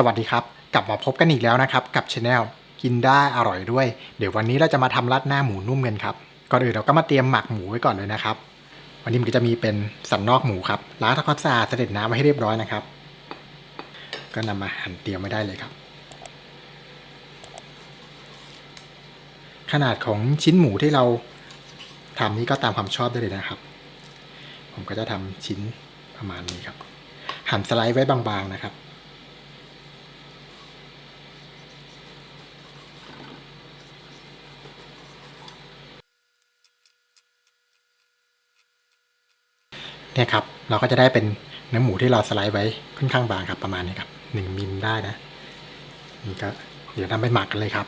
สวัสดีครับ กลับมาพบกันอีกแล้วนะครับ กับช anel กินได้อร่อยด้วย เดี๋ยววันนี้เราจะมาทำราดหน้าหมูนุ่มกันครับ ก่อนอื่นเราก็มาเตรียมหมักหมูไว้ก่อนเลยนะครับ วันนี้มันก็จะมีเป็นสันนอกหมูครับล้างทำความสะอาดเสด็จน้ำไว้ให้เรียบร้อยนะครับ ก็นำมาหั่นเตรียมไว้ได้เลยครับ ขนาดของชิ้นหมูที่เราทำนี่ก็ตามความชอบได้เลยนะครับ ผมก็จะทำชิ้นประมาณนี้ครับ หั่นสไลด์ไว้บางๆนะครับ เนี่ยครับเราก็จะได้เป็นเนื้อหมูที่เราสไลด์ไว้ค่อนข้างบางครับประมาณนี้ครับหนึ่งมิลได้นะนี่ก็เดี๋ยวนำไปหมักกันเลยครับ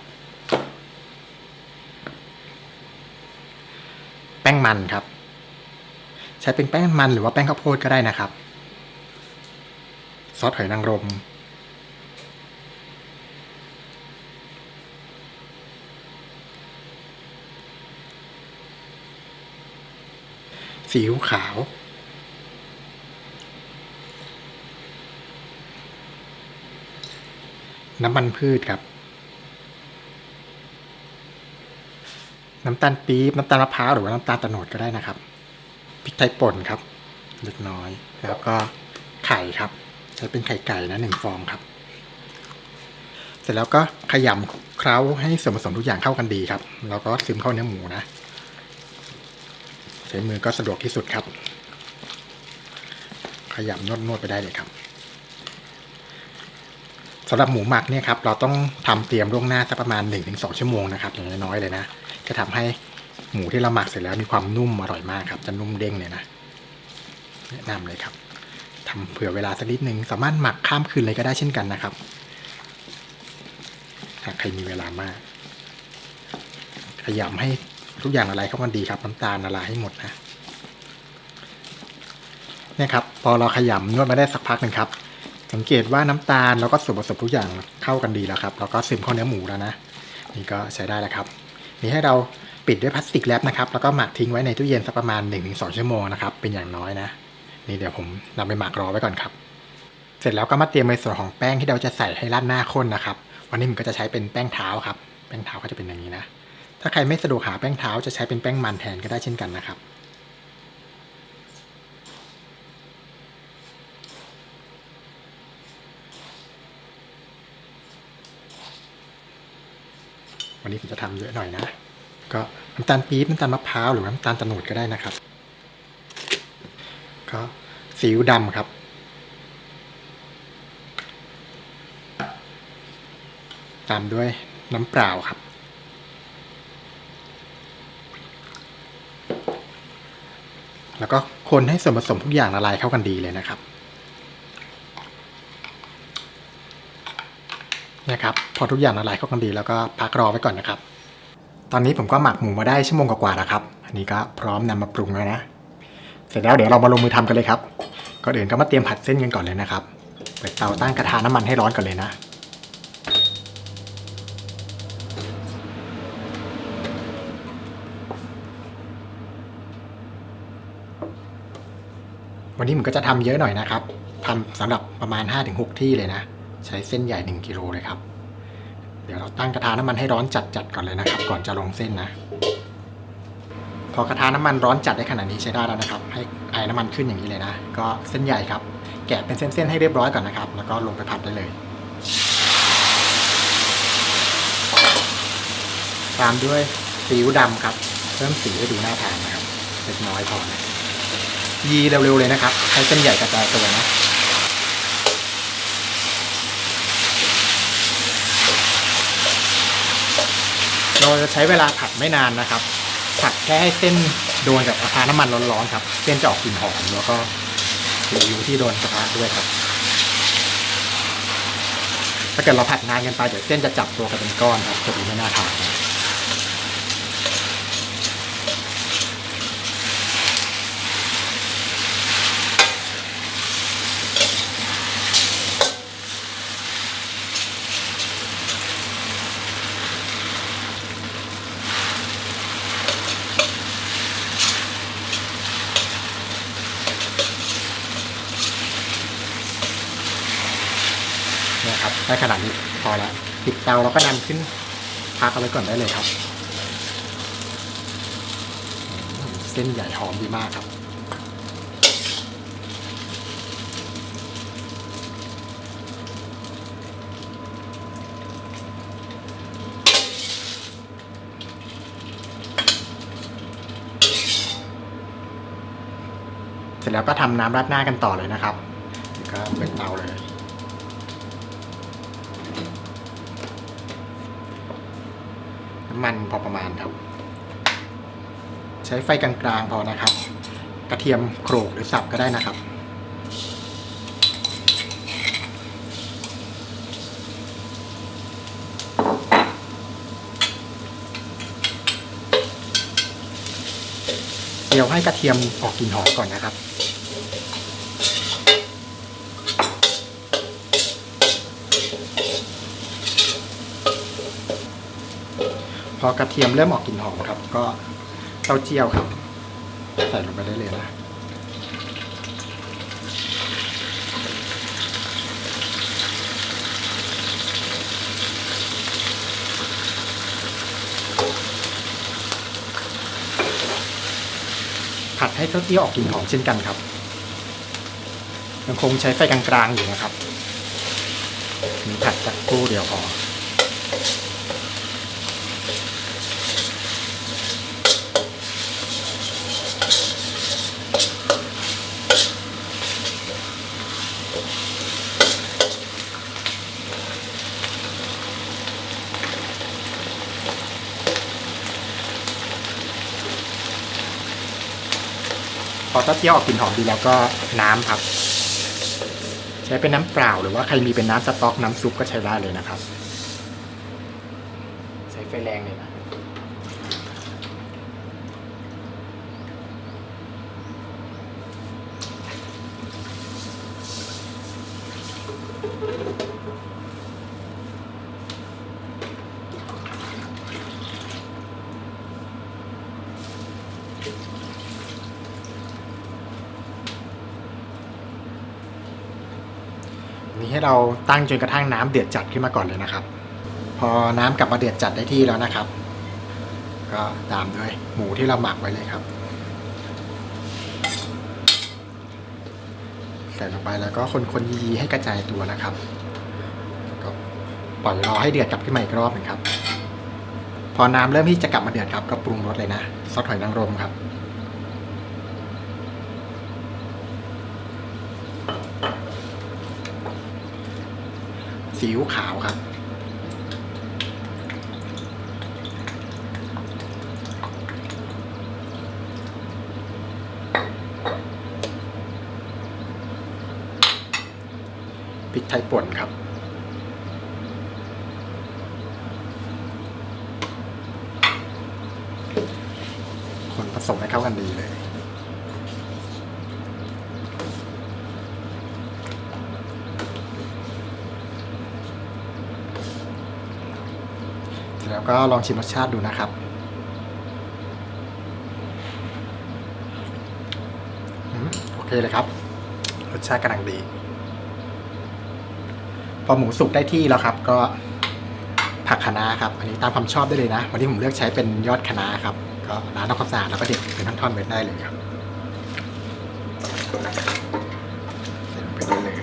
แป้งมันครับ ใช้เป็นแป้งมันหรือว่าแป้งข้าวโพดก็ได้นะครับ ซอสหอยนางรมซีอิ๊วขาว น้ำมันพืชครับ น้ำตาลปี๊บน้ำตาลมะพร้าวหรือว่าน้ำตาลตะโนดก็ได้นะครับพริกไทยป่นครับเล็กน้อยแล้วก็ไข่ครับ ใช้เป็นไข่ไก่นะหนึ่งฟองครับ เสร็จแล้วก็ขยำเคล้าให้ส่วนผสมทุกอย่างเข้ากันดีครับ แล้วก็ซึมเข้าเนื้อหมูนะ ใช้มือก็สะดวกที่สุดครับ ขยำนวดนวดๆไปได้เลยครับ สำหรับหมูหมักเนี่ยครับเราต้องทำเตรียมล่วงหน้าสักประมาณ 1-2 ชั่วโมงนะครับอย่างน้อยๆเลยนะ จะทำให้หมูที่เราหมักเสร็จแล้วมีความนุ่มอร่อยมากครับ จะนุ่มเด้งเลยนะแนะนำเลยครับทำเผื่อเวลาสักนิดนึงสามารถหมักข้ามคืนเลยก็ได้เช่นกันนะครับหากใครมีเวลามากขยำให้ทุกอย่างละลายเข้ากันดีครับน้ำตาลละลายให้หมดนะเนี่ยครับพอเราขยำนวดมาได้สักพักหนึ่งครับ สังเกตว่าน้ำตาลแล้วก็ส่วนผสมทุกอย่างเข้ากันดีแล้วครับ แล้วก็ซึมเข้าเนื้อหมูแล้วนะ นี่ก็ใช้ได้แล้วครับ นี่ให้เราปิดด้วยพลาสติกแรปนะครับ แล้วก็หมักทิ้งไว้ในตู้เย็นสักประมาณ 1-2 ชั่วโมงนะครับ เป็นอย่างน้อยนะ นี่เดี๋ยวผมนำไปหมักรอไว้ก่อนครับ เสร็จแล้วก็มาเตรียมในส่วนของแป้งที่เราจะใส่ให้ราดหน้าข้นนะครับ วันนี้ผมก็จะใช้เป็นแป้งเท้าครับ แป้งเท้าก็จะเป็นอย่างนี้นะ ถ้าใครไม่สะดวกหาแป้งเท้าจะใช้เป็นแป้งมันแทนก็ได้เช่นกันนะครับ วันนี้ผมจะทำเยอะหน่อยนะ ก็น้ำตาลปี๊บน้ำตาลมะพร้าวหรือน้ำตาลตะโนดก็ได้นะครับ ก็ซีอิ๊วดำครับ ตามด้วยน้ำเปล่าครับ แล้วก็คนให้ส่วนผสมทุกอย่างละลายเข้ากันดีเลยนะครับนะครับ พอทุกอย่างละลายเข้ากันดีแล้วก็พักรอไว้ก่อนนะครับ ตอนนี้ผมก็หมักหมูมาได้ชั่วโมงกว่าๆแล้วครับ อันนี้ก็พร้อมนำมาปรุงแล้วนะ เสร็จแล้วเดี๋ยวเรามาลงมือทำกันเลยครับก่อนอื่นก็มาเตรียมผัดเส้นกันก่อนเลยนะครับ เปิดเตาตั้งกระทะน้ำมันให้ร้อนก่อนเลยนะวันนี้ผมก็จะทำเยอะหน่อยนะครับทำสำหรับประมาณ 5-6 ที่เลยนะ ใช้เส้นใหญ่ 1 กิโลเลยครับ เดี๋ยวเราตั้งกระทะน้ำมันให้ร้อนจัดๆก่อนเลยนะครับ ก่อนจะลงเส้นนะ พอกระทะน้ำมันร้อนจัดได้ขนาดนี้ใช้ได้แล้วนะครับ ให้ไอ้น้ำมันขึ้นอย่างนี้เลยนะ ก็เส้นใหญ่ครับ แกะเป็นเส้นๆให้เรียบร้อยก่อนนะครับ แล้วก็ลงไปผัดได้เลย ตามด้วยซีอิ๊วดำครับ เพิ่มสีให้ดูน่าทานนะครับเล็กน้อยพอนะยีเร็วๆเลยนะครับ ให้เส้นใหญ่กระจายตัวนะ เราจะใช้เวลาผัดไม่นานนะครับ ผัดแค่ให้เส้นโดนกับกระทะน้ำมันร้อนๆครับ เส้นจะออกกลิ่นหอมแล้วก็ซีอิ๊วที่โดนกระทะด้วยครับ ถ้าเกิดเราผัดนานเกินไปเดี๋ยวเส้นจะจับตัวกันเป็นก้อนครับจะดูไม่น่าทานนะเนี่ย นะครับ ได้ขนาดนี้พอแล้วปิดเตาแล้วก็นำขึ้นพักเอาไว้ก่อนได้เลยครับ เส้นใหญ่หอมดีมากครับเสร็จแล้วก็ทำน้ำราดหน้ากันต่อเลยนะครับก็เปิดเตาเลย น้ำ มันพอประมาณครับ ใช้ไฟกลางๆพอนะครับ กระเทียมโขลกหรือสับก็ได้นะครับเดี๋ยวให้กระเทียมออกกลิ่นหอมก่อนนะครับ พอกระเทียมเริ่มออกกลิ่นหอมครับ ก็เต้าเจี้ยวครับ ใส่ลงไปได้เลยนะผัดให้เต้าเจี้ยวออกกลิ่นหอมเช่นกันครับ ยังคงใช้ไฟกลางๆอยู่นะครับผัดสักครู่เดียวพอ พอเต้าเจี้ยวออกกลิ่นหอมดีแล้วก็น้ำครับ ใช้เป็นน้ำเปล่าหรือว่าใครมีเป็นน้ำสต๊อกน้ำซุปก็ใช้ได้เลยนะครับ ใช้ไฟแรงเลยนะ นี่ให้เราตั้งจนกระทั่งน้ำเดือดจัดขึ้นมาก่อนเลยนะครับ พอน้ำกลับมาเดือดจัดได้ที่แล้วนะครับ ก็ตามด้วยหมูที่เราหมักไว้เลยครับ ใส่ลงไปแล้วก็คนๆยีๆให้กระจายตัวนะครับ ก็ปล่อยรอให้เดือดกลับขึ้นมาอีกรอบหนึ่งครับ พอน้ำเริ่มที่จะกลับมาเดือดครับก็ปรุงรสเลยนะซอสหอยนางรมครับ ซีอิ๊วขาวครับ พริกไทยป่นครับ คนผสมให้เข้ากันดีเลย เสร็จแล้ว ก็ลองชิมรสชาติดูนะครับโอเคเลยครับ รสชาติกำลังดี พอหมูสุกได้ที่แล้วครับ ก็ผักคะน้าครับ อันนี้ตามความชอบได้เลยนะ วันนี้ผมเลือกใช้เป็นยอดคะน้าครับ ก็ล้างทำความสะอาดแล้วก็เด็ดเป็นท่อนๆไว้ได้เลยครับใส่ลงไปได้เลย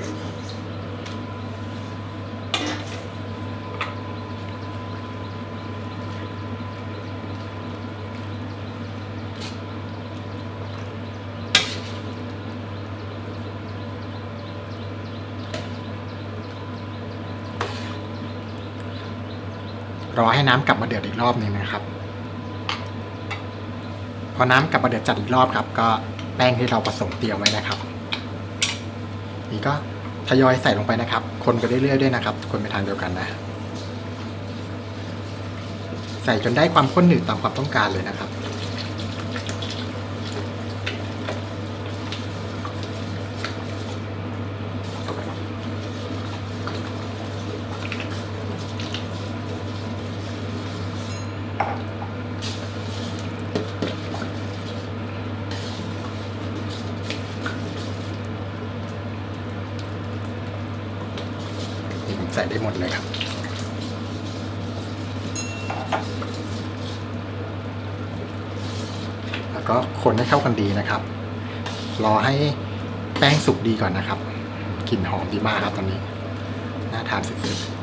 รอให้น้ำกลับมาเดือดอีกรอบหนึ่งนะครับ พอน้ำกลับมาเดือดจัดอีกรอบครับ ก็แป้งที่เราผสมเตรียมไว้นะครับ นี่ก็ทยอยใส่ลงไปนะครับ คนไปเรื่อยๆด้วยนะครับ คนไปทางเดียวกันนะ ใส่จนได้ความข้นหนืดตามความต้องการเลยนะครับ ท ใส่ได้หมดเลยครับแล้วก็คนให้เข้ากันดีนะครับ รอให้แป้งสุกดีก่อนนะครับ กลิ่นหอมดีมากครับตอนนี้ น่าทานสุดๆ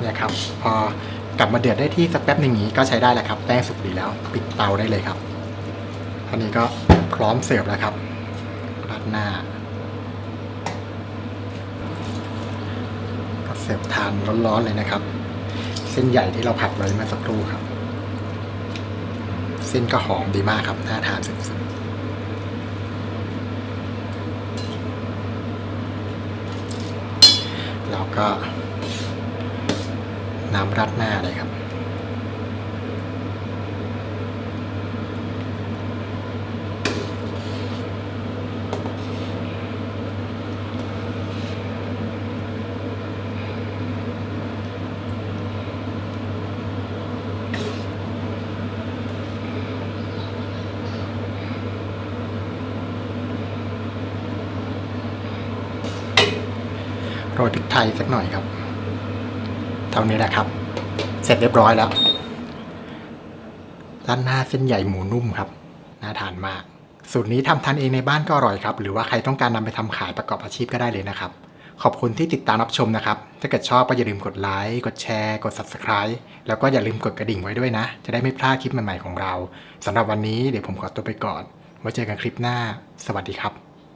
เนี่ยครับ พอกลับมาเดือดได้ที่สักแป๊บหนึ่งนี้ก็ใช้ได้แล้วครับแป้งสุกดีแล้ว ปิดเตาได้เลยครับอันนี้ก็พร้อมเสิร์ฟแล้วครับราดหน้าก็เสิร์ฟทานร้อนๆเลยนะครับ เส้นใหญ่ที่เราผัดไว้เมื่อสักครู่ครับ เส้นก็หอมดีมากครับน่าทานสุดๆแล้วก็ น้ำราดหน้าเลยครับ โรยพริกไทยสักหน่อยครับ ท่านี้แหละครับ เสร็จเรียบร้อยแล้วร้านหน้าเส้นใหญ่หมูนุ่มครับ น่าทานมาก สูตรนี้ทำทานเองในบ้านก็อร่อยครับ หรือว่าใครต้องการนำไปทำขายประกอบอาชีพก็ได้เลยนะครับ ขอบคุณที่ติดตามรับชมนะครับ ถ้าเกิดชอบก็อย่าลืมกดไลค์ กดแชร์ กด Subscribe แล้วก็อย่าลืมกดกระดิ่งไว้ด้วยนะ จะได้ไม่พลาดคลิปใหม่ๆของเราสำหรับวันนี้เดี๋ยวผมขอตัวไปก่อนไว้เจอกันคลิปหน้า สวัสดีครับ